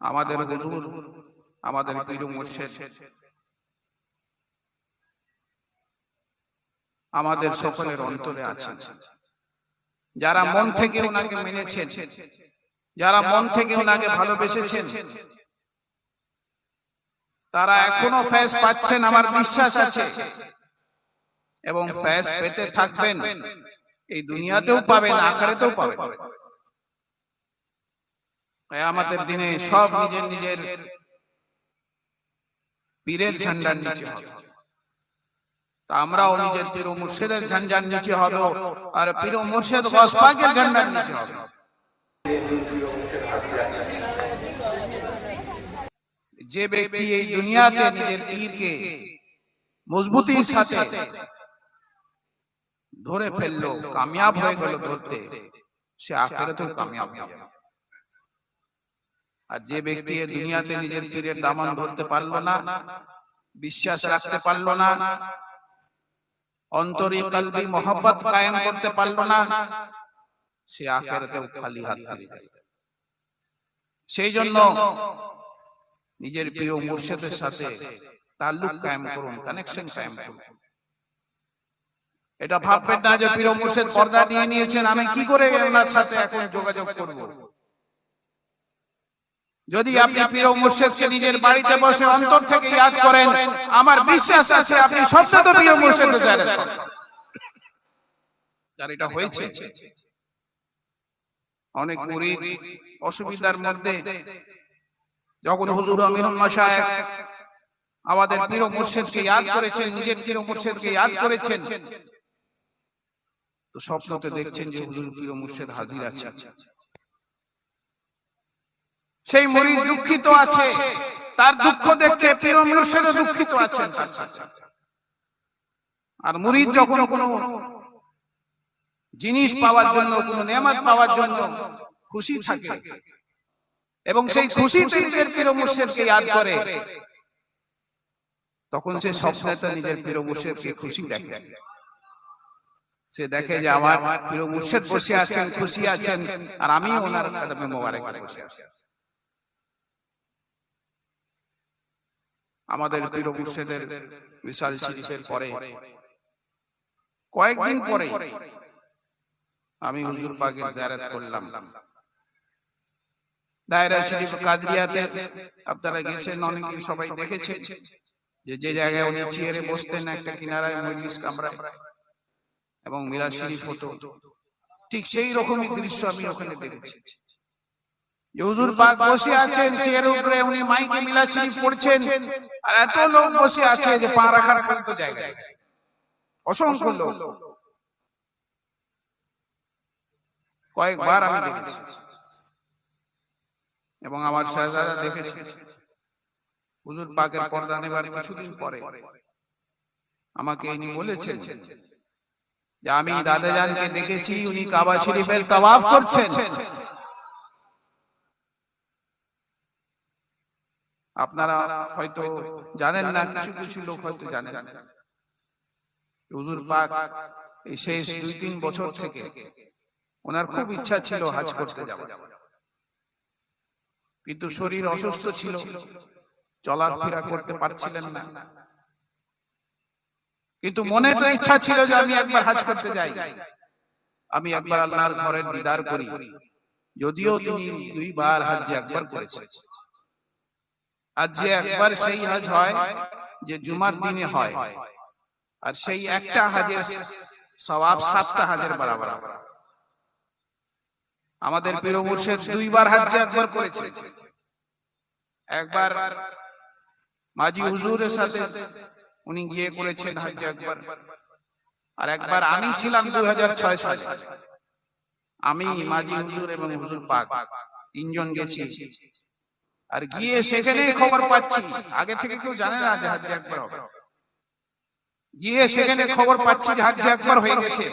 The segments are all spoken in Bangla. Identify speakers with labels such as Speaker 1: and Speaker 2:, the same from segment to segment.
Speaker 1: আমাদের হুজুর আমাদের পীর মুর্শিদ আমাদের সকলের অন্তরে আছেন যারা মন থেকে ওনাকে মেনেছেন যারা মন থেকে ওনাকে ভালোবেসেছেন তারা এখনও ফ্যাস পাচ্ছেন আমার বিশ্বাস আছে। এবং ফ্যাস পেতে থাকবেন এই দুনিয়াতেও পাবেন আখারেতেও পাবেন। আমাদের দিনে সব নিজের নিজের পীরের ঝান্ডার নিচে হবে। তা আমরাও নিজের পীর ও মুর্শিদের ঝান্ডার নিচে হবে। আর পীর ও মুর্শিদ গসপাকের ঝান্ডার নিচে হবে। যে ব্যক্তি এই দুনিয়াতে নিজের পীরকে মজবুতির সাথে ধরে ফেলল কামিয়াব হয়ে গেল ধরতে সে আখেরাতেও কামিয়াব। হবে আর যে ব্যক্তি দুনিয়াতে নিজের পীরের দামান ধরতে পারল না বিশ্বাস রাখতে পারল না অন্তরে কলবি মোহাম্মত কায়েম করতে পারল না সে আখেরাতেও খালি হাত ফিরে যাবে সেই জন্য নিজের প্রিয় মুর্শিদের সাথে তাল্লুক কায়েম করুন কানেকশন কায়েম করুন। এটা ভাববেন না যে প্রিয় মুর্শিদ পর্দা নিয়ে নিয়েছেন আমি কি করে ওনার সাথে এখন যোগাযোগ করব? যদি আপনি প্রিয় মুর্শিদকে নিজের বাড়িতে বসে অন্তর থেকে ইয়াদ করেন আমার বিশ্বাস আছে আপনি সবচেয়ে তো প্রিয় মুর্শিদ জানেন যার এটা হয়েছে। অনেক মুরিদ অসুবিধার মধ্যে যখন হুজুর আমিরুল মাশায়েখ আমাদের পীর মুর্শিদকে ইয়াদ করেছেন নিজের পীর মুর্শিদকে ইয়াদ করেছেন। তো স্বপ্নতে দেখছেন যে হুজুর পীর মুর্শিদ হাজির আছে সেই মুরিদ দুঃখিত আছে তার দুঃখ দেখে পীর মুর্শিদও দুঃখিত আছেন আর মুরিদ যখন কোনো জিনিস পাওয়ার জন্য কোনো নেয়ামত পাওয়ার জন্য খুশি থাকে। এবং সেই খুশিতে নিজের পীর মুর্শিদকে ইয়াদ করে। তখন সে স্বপ্নেতে নিজের পীর মুর্শিদকে খুশি দেখে। সে দেখে যে আমার পীর মুর্শিদ বসে আছেন খুশি আছেন আর আমি ওনার কদমে মোবারক বসে আছি। আমাদের পীর মুর্শিদের বিশাল শরীফের পরে। কয়েকদিন পরে আমি হুজুর পাকের জিয়ারত করলাম। দায়রা শরীফ কাদরিয়াতে আপনারা গেছেন অনেকে সবাই দেখেছেন যে যে জায়গায় উনি চেয়ারে বসতেন একটা কিনারায় মজলিস কামরায় এবং মিলাদ শরীফ হতো। ঠিক সেই রকমই দৃশ্য আমি ওখানে দেখেছি। হুজুর পাক বসে আছেন চেয়ারের উপরে উনি মাইকে মিলাদ শরীফ পড়ছেন। আর এত লোক বসে আছে যে পা রাখার মতো জায়গায়। অসংখ্য লোক। কয়েকবার আমি দেখেছি। এবং আমার শাহজাদা দেখেছে। হুজুর পাকের পর্দা নেবার কিছুদিন পরে। আমাকে ইনি বলেছেন যে আমি দাদাজানকে দেখেছি উনি কাবা শরীফের তাওয়াফ করছেন। আপনারা হয়তো জানেন না কিছু কিছু লোক হয়তো জানেন। হুজুর পাক এই শেষ দুই তিন বছর থেকে ওনার খুব ইচ্ছা ছিল হাজ করতে যাওয়া কিন্তু শরীর অসুস্থ ছিল চলাফেরা করতে পারছিলেন না। কিন্তু মনে তো ইচ্ছা ছিল যে আমি একবার হাজ করতে যাই। আমি একবার আল্লাহর ঘরের দিদার করি। যদিও তিনি দুইবার হাজ একবার করেছেন। আর যে একবার সেই হাজ হয় যে জুমার দিনে হয়। আর সেই একটা হাজের সওয়াব সাতটা হাজের বরাবর। আমাদের পীর মুর্শিদ দুইবার হাজ্জে একবার করেছে। একবার মাজি হুজুরের সাথে উনি গিয়ে করেছেন একবার। আর একবার আমি ছিলাম দুই হাজার সালে। আমি মাজি হুজুর এবং হুজুর পাক। তিনজন গেছি। আর গিয়ে সেখানে খবর পাচ্ছি। আগে থেকে কেউ জানে না যে হাজ্জে একবার হবে। গিয়ে সেখানে খবর পাচ্ছি যে হাজ্জে একবার হয়ে গেছে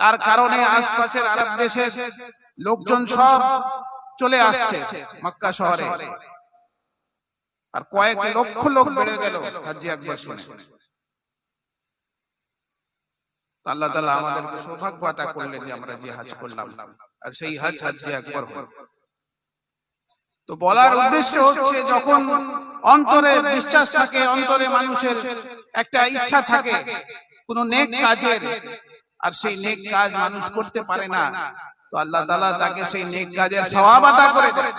Speaker 1: তার কারণে আশপাশের আরব দেশের লোকজন সব চলে আসছে মক্কা শহরে। আর কয়েক লক্ষ লোক বেড়ে গেল হাজি একবার শুনে। আল্লাহ তালা আমাদেরকে সৌভাগ্য আতা করলেন যে আমরা যে হাজ করলাম। আর সেই হাজ হাজি একবার হল তো বলার উদ্দেশ্য হচ্ছে যখন অন্তরে বিশ্বাস থাকে অন্তরে মানুষের একটা ইচ্ছা থাকে কোন নেক কাজের। আর সেই নেক কাজ মানুষ করতে পারে না। তো আল্লাহ তাআলা তাকে সেই নেক কাজের সওয়াব আতা করে দেয়।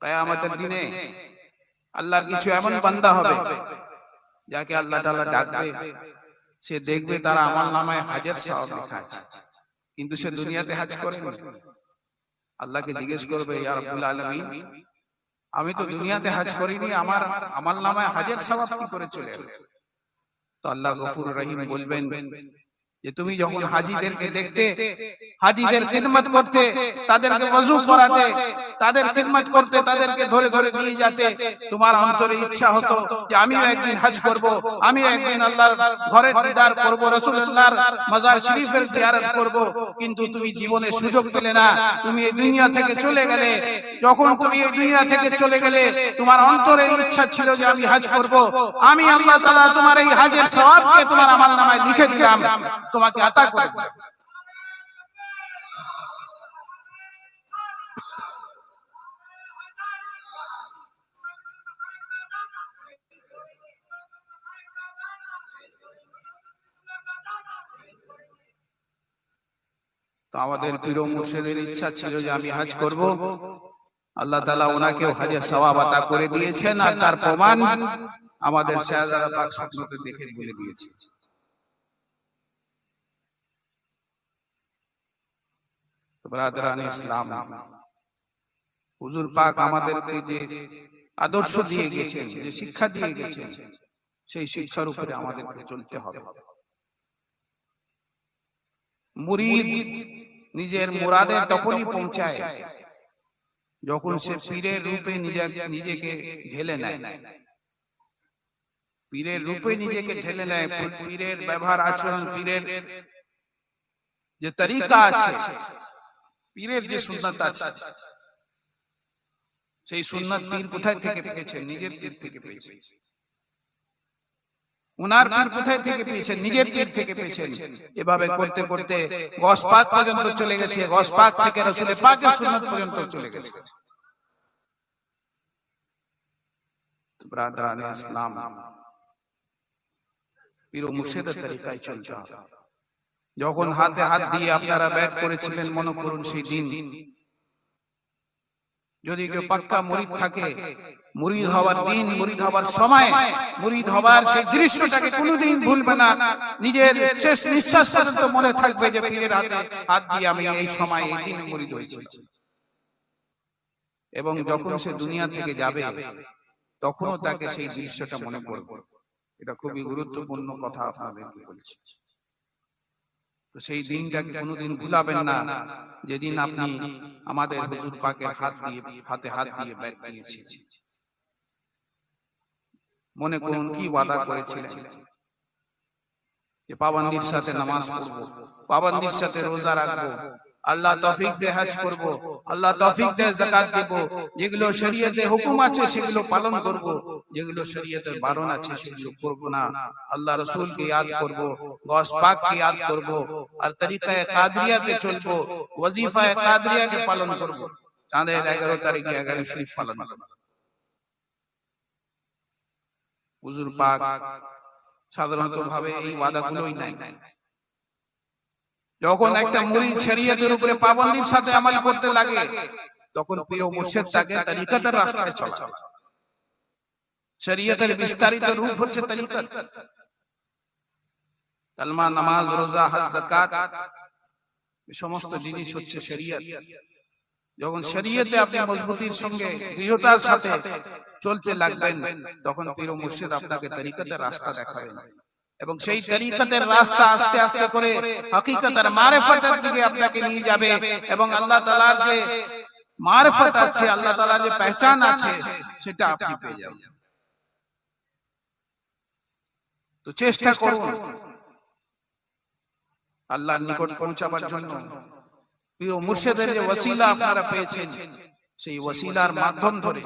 Speaker 1: কিয়ামতের দিনে আল্লাহর কিছু এমন বান্দা হবে যাকে আল্লাহ তাআলা ডাকবে। সে দেখবে তার আমল নামায় হাজার সওয়াব লেখা আছে। কিন্তু সে দুনিয়াতে হাজ করে আল্লাহকে জিজ্ঞেস করবে ইয়া রাব্বুল আলামিন আমি তো দুনিয়াতে হাজ করিনি আমার আমার নামায় হাজার সওয়াব কি করে চলে? তো আল্লাহ গফুর রহিম বলবেন যে তুমি যখন হাজিদেরকে দেখতে হাজিদের খিদমত করতে তাদেরকে ওযু করাতে তাদের খিদমত করতে তাদেরকে ধরে ধরে নিয়ে যেতে তোমার অন্তরে ইচ্ছা হতো যে আমিও একদিন হজ করব আমিও একদিন আল্লাহর ঘরের দিদার করব রাসূলুল্লাহর মাজার শরীফের জিয়ারত করব কিন্তু তুমি জীবনে সুযোগ পেলে না তুমি এই দুনিয়া থেকে চলে গেলে যখন তুমি এই দুনিয়া থেকে চলে গেলে তোমার অন্তরে ইচ্ছা ছিল যে আমি হজ করব আমি আল্লাহ তাআলা তোমার এই হজের সওয়াবকে তোমার আমলনামায় লিখে দিলাম তোমাকে আতা করে আমাদের পীর মুর্শিদের ইচ্ছা ছিল যে আমি হাজ করব। আল্লাহ তাআলা ওনাকেও হজের সওয়াব আতা করে দিয়েছেন। আর তার প্রমাণ আমাদের শাহজাদা পাক স্বপ্নতে দেখে বলে দিয়েছে। ব্রাদারান ইসলাম। হুজুর পাক আমাদেরকে যে আদর্শ দিয়ে গেছেন যে শিক্ষা দিয়ে গেছেন সেই শিক্ষার উপরে আমাদেরকে চলতে হবে। মুরিদ নিজের মুরাদে তখনই পৌঁছায় যখন সে পীরের রূপে নিজেকে ঢেলে নেয়। পীরের রূপে নিজেকে ঢেলে নেয়। পীরের ব্যবহার আচরণ পীরের যে তরিকা আছে। পীরের যে সুন্নাত আছে সেই সুন্নাত পীর কোথায় থেকে পেয়েছেন নিজের পীর থেকে পেয়েছেন উনার পীর কোথায় থেকে পেয়েছেন নিজের পীর থেকে পেয়েছেন এভাবে করতে করতে গস পাক পর্যন্ত চলে গেছে গস পাক থেকে রসুল পাকের সুন্নাত পর্যন্ত চলে গেছে। ব্রাদারান ইসলাম পীর মুর্শিদের তরিকায় চলতে হবে। যখন হাতে হাত দিয়ে আপনারা ব্যাট করেছিলেন মনে করুন সেই দিন। যদি কেউ পাক্কা মুরিদ থাকে মুরিদ হওয়ার দিন মুরিদ হওয়ার সময় মুরিদ হওয়ার সেই দৃশ্যটাকে কোনোদিন ভুলবে না। নিজের শেষ নিঃশ্বাস পর্যন্ত মনে থাকবে যে পীরের হাতে হাত দিয়ে আমি এই সময় এই দিন মুরিদ হয়েছি। এবং যখন সে দুনিয়া থেকে যাবে তখনও তাকে সেই দৃশ্যটা মনে পড়বে। এটা খুবই গুরুত্বপূর্ণ কথা আপনাদেরকে বলছি। তো সেই দিনটাকে কোনোদিন ভুলাবেন না। যেদিন আপনি আমাদের হুজুর পাকের হাত দিয়ে হাতে হাত দিয়ে নিয়েছেন মনে করুন কি ওয়াদা করেছিলেন? যে পাবন্দির সাথে নামাজ পড়ব পাবন্দির সাথে রোজা রাখব আল্লাহ তৌফিক দে হজ করব, আল্লাহ তৌফিক দে যাকাত দেব। যেগুলো শরীয়তে হুকুম আছে, সেগুলো পালন করব। যেগুলো শরীয়তে বারণ আছে, সেগুলো করব না। আল্লাহ রাসূলকে ইয়াদ করব গস পাককে ইয়াদ করব, আর তরিকায়ে কাদরিয়াতে চলবো, ওয়াজিফায়ে কাদরিয়াকে পালন করব। চাঁদের 11 তারিখে 11 শরীফ পালন করব। হুজুর পাক সাধারণত ভাবে এই ওয়াদাগুলোই নাই। যখন একটা মুরিদ শরীয়তের উপরে পাবন্দির সাথে আমল করতে লাগে তখন পীর ও মুর্শিদ তাকে তরিকতের রাস্তায় চলা শরীয়তের বিস্তারিত রূপ হচ্ছে তরিকত কালমা নামাজ রোজা হজ যাকাত এই সমস্ত জিনিস হচ্ছে শরীয়ত। যখন শরীয়তে আপনি মজবুতির সঙ্গে দৃঢ়তার সাথে চলতে লাগবেন তখন পীর মুর্শিদ আপনাকে তরিকতের রাস্তা দেখাবেন। এবং সেই তরিকতের রাস্তা আস্তে আস্তে করে হকিকতের মারেফতের দিকে আপনাকে নিয়ে যাবে এবং আল্লাহ তাআলার যে মারেফত আছে আল্লাহ তাআলার যে পহচান আছে সেটা আপনি পেয়ে যাবেন। তো চেষ্টা করুন। আল্লাহর নিকট পৌঁছাবার জন্য। প্রিয় মুর্শিদের যে আপনারা পেয়েছেন সেই ওসিলার মাধ্যম ধরে